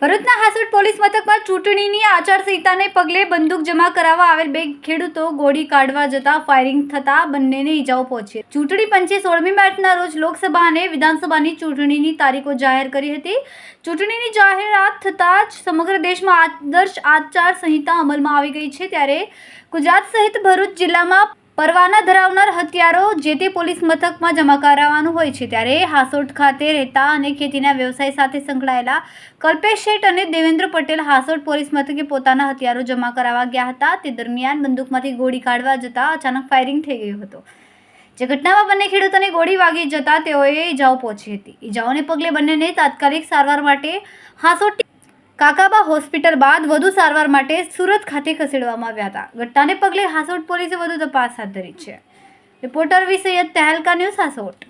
ભરૂચના હાસોટ પોલીસ મથકમાં ચૂંટણીની આચારસંહિતાને પગલે બંદૂક જમા કરાવવા આવેલ બે ખેડૂતો ગોળી કાઢવા જતા ફાયરિંગ થતા બંનેને ઈજાઓ પહોંચી. ચૂંટણી પંચે સોળમી માર્ચના રોજ લોકસભા અને વિધાનસભાની ચૂંટણીની તારીખો જાહેર કરી હતી. ચૂંટણીની જાહેરાત થતાં જ સમગ્ર દેશમાં આદર્શ આચારસંહિતા અમલમાં આવી ગઈ છે. ત્યારે ગુજરાત સહિત ભરૂચ જિલ્લામાં પરવાના ધરાવનાર હથિયારો જે તે પોલીસ મથકમાં જમા કરાવવાનું હોય છે ત્યારે હાસોટ ખાતે રહેતા અને ખેતીના વ્યવસાય સાથે સંકળાયેલા કલ્પેશ શેઠ અને દેવેન્દ્ર પટેલ હાસોટ પોલીસ મથકે પોતાના હથિયારો જમા કરાવવા ગયા હતા. તે દરમિયાન બંદૂકમાંથી ગોળી કાઢવા જતા અચાનક ફાયરિંગ થઈ ગયું હતું. જે ઘટનામાં બંને ખેડૂતોને ગોળી વાગી જતા તેઓએ ઈજાઓ પહોંચી હતી. ઈજાઓને પગલે બંનેને તાત્કાલિક સારવાર માટે હાસોટ કાકાબા હોસ્પિટલ બાદ વધુ સારવાર માટે સુરત ખાતે ખસેડવામાં આવ્યા હતા. ઘટનાને પગલે હાસોટ પોલીસે વધુ તપાસ હાથ ધરી છે. રિપોર્ટર વિ તહેલકા ન્યૂઝ હાસોટ.